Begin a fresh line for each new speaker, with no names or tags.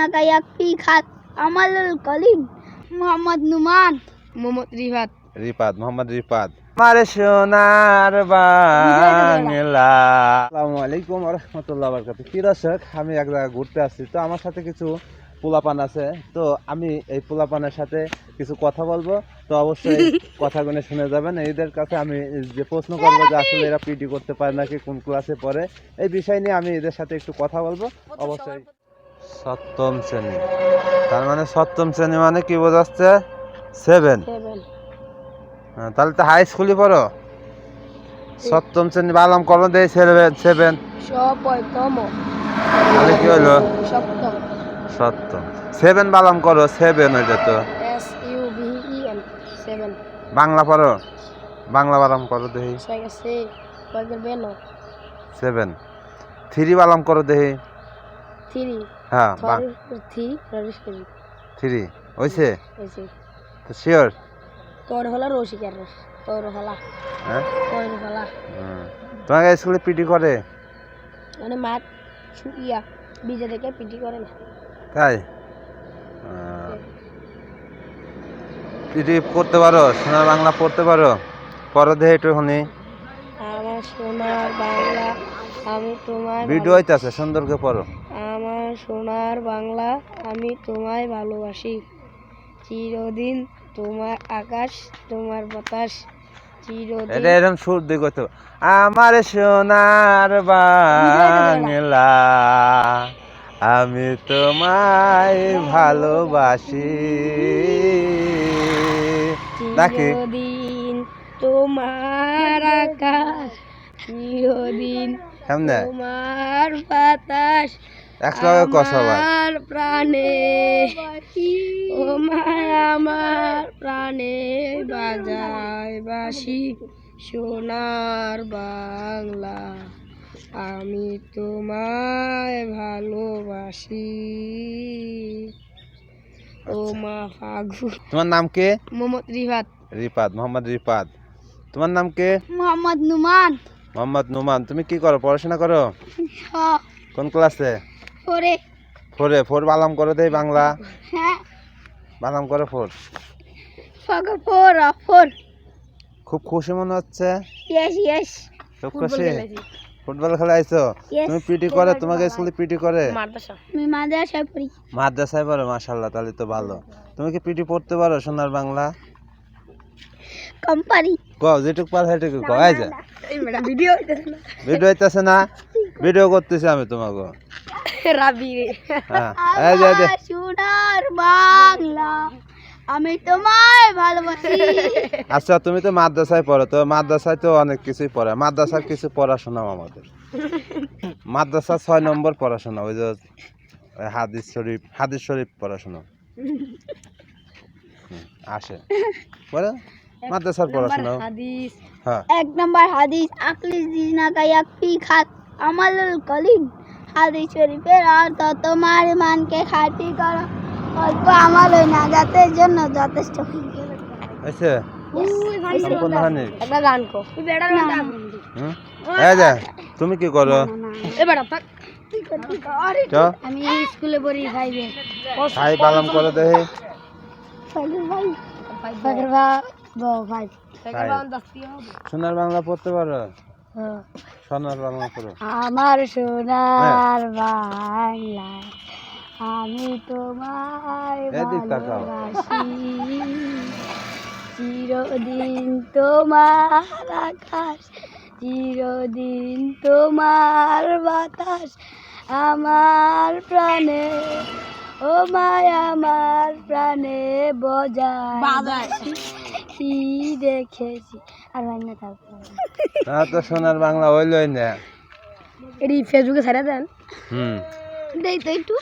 ইয়াকফি খাত আমালুল কলিম মোহাম্মদ নুমান। মোহাম্মদ রিফাত।
রিপাদ মোহাম্মদ আমার সোনার বাংলা। আসসালামু আলাইকুম রহমতুল্লাহ বরকাত কি দর্শক আমি এক জায়গায় ঘুরতে আসছি। তো আমার সাথে কিছু পোলাপান আছে। তো আমি এই পোলাপানের সাথে কিছু কথা বলব। তো অবশ্যই কথা কথাগুলো শুনে যাবেন। এদের কাছে আমি যে প্রশ্ন করব যে আসলে এরা পিটি করতে পারে নাকি কোন ক্লাসে পড়ে এই বিষয় নিয়ে আমি এদের সাথে একটু কথা বলব। অবশ্যই সপ্তম শ্রেণি। তার মানে সপ্তম শ্রেণি মানে কি বোঝাচ্ছে? সেভেন
সেভেন
হ্যাঁ, তাহলে তো হাই স্কুলে পড়ো। সপ্তম শ্রেণি বালাম করো দেয় সেভেন সেভেন তাহলে কি হলো?
সপ্তম।
সেভেন বালাম করো সেভেন ওইটা তো বাংলা পড়ো। বাংলা বালাম করো
বেন
সেভেন থ্রি বালাম করো দেখি
থ্রি।
হ্যাঁ
থ্রি
তো শিওর
তোর হলা রসিকার তোর হলা।
হ্যাঁ?
তোর হলা।
হুম। তোমাকে স্কুলে পিটি করে?
মানে মাঠ ইয়া বিজে থেকে পিটি করে না।
তাই? পিটি পড়তে পারো সোনার বাংলা পড়তে পারো? পড়ো দেখি একটু শুনি
আমার সোনার বাংলা আমি তোমার
ভিডিও হইতাছে সুন্দর করে পড়ো।
সোনার বাংলা আমি তোমায় ভালোবাসি। চিরদিন তোমার আকাশ তোমার বাতাস চিরদিন
এরকম সুর করতে আমার সোনার বাংলা আমি তোমায় ভালোবাসি।
চিরদিন তোমার আকাশ চিরদিন তোমার বাতাস
একসঙ্গে
আমার প্রাণে ও মায় আমার প্রাণে বাজায় বাসি সোনার বাংলা আমি তোমায় ভালোবাসি। ও মা ফাগু
তোমার নাম কে?
মোহাম্মদ রিফাত।
রিপাদ মোহাম্মদ রিপাদ তোমার নাম কে?
মোহাম্মদ নুমান।
মোহাম্মদ নুমান তুমি কি করো পড়াশোনা করো? কোন ক্লাসে?
পরে
ফোরে ফোর বালাম করো দেই বাংলা।
হ্যাঁ।
বালাম করো ফোর।
ফাগু ফোর ফোর।
খুব খুশি মনে হচ্ছে?
Yes yes.
খুব খুশি? ফুটবল খেলা আইছো? তুমি পিটি করে তোমাকে স্কুলে পিটি করে?
মাদ্রাসা। আমি মাদ্রাসায় পড়ি।
মাদ্রাসায় পড়ো মাশাল্লাহ তাহলে তো ভালো। তুমি কি পিটি পড়তে পারো সোনার বাংলা?
কোম্পানি।
কও যেটুক পার সেটুকু কও এই যে
ভিডিও
ভিডিও হইতাছে না? ভিডিও করতেছি আমি তোমাকে।
রাবি
হ্যাঁ
সোনার বাংলা আমি তোমায় ভালোবাসি।
আচ্ছা তুমি তো মাদ্রাসায় পড়ো তো মাদ্রাসায় তো অনেক কিছুই পড়ে মাদ্রাসার কিছু পড়াশোনাও আমাদের। মাদ্রাসা ছয় নম্বর পড়াশোনা ওই যে হাদিস শরীফ হাদিস শরীফ পড়াশোনা। আসে। বলো মাদ্রাসার পড়াশোনা
হাদিস।
হ্যাঁ।
এক নম্বর হাদিস আকলিস জিনাকা ইয়াকফি খাত আমালুল কলিম। হাদিস শরীফের অর্থ তোমার ইমানকে খাঁটি করো। অল্প আমাল ওই নাজাতের জন্য যথেষ্ট
আচ্ছা।
একটা গান কো।
যে তুমি কি করো?
আমি স্কুলে পড়ি ফাইভে
খাই পালন করে
ফাইভ
সোনার বাংলা পড়তে পারো? সোনার বাংলা পড়ো
আমার সোনার বাংলা আমি তোমায় ভালোবাসি। চিরদিন তোমার আকাশ চিরদিন তোমার বাতাস আমার প্রাণে ও মায় আমার প্রাণে বজায় কি দেখেছি? আর বাংলা থাকব
তা তো সোনার বাংলা হইলই না।
এটি ফেসবুকে ছাড়া দেন।
হুম।
দেই তো একটু।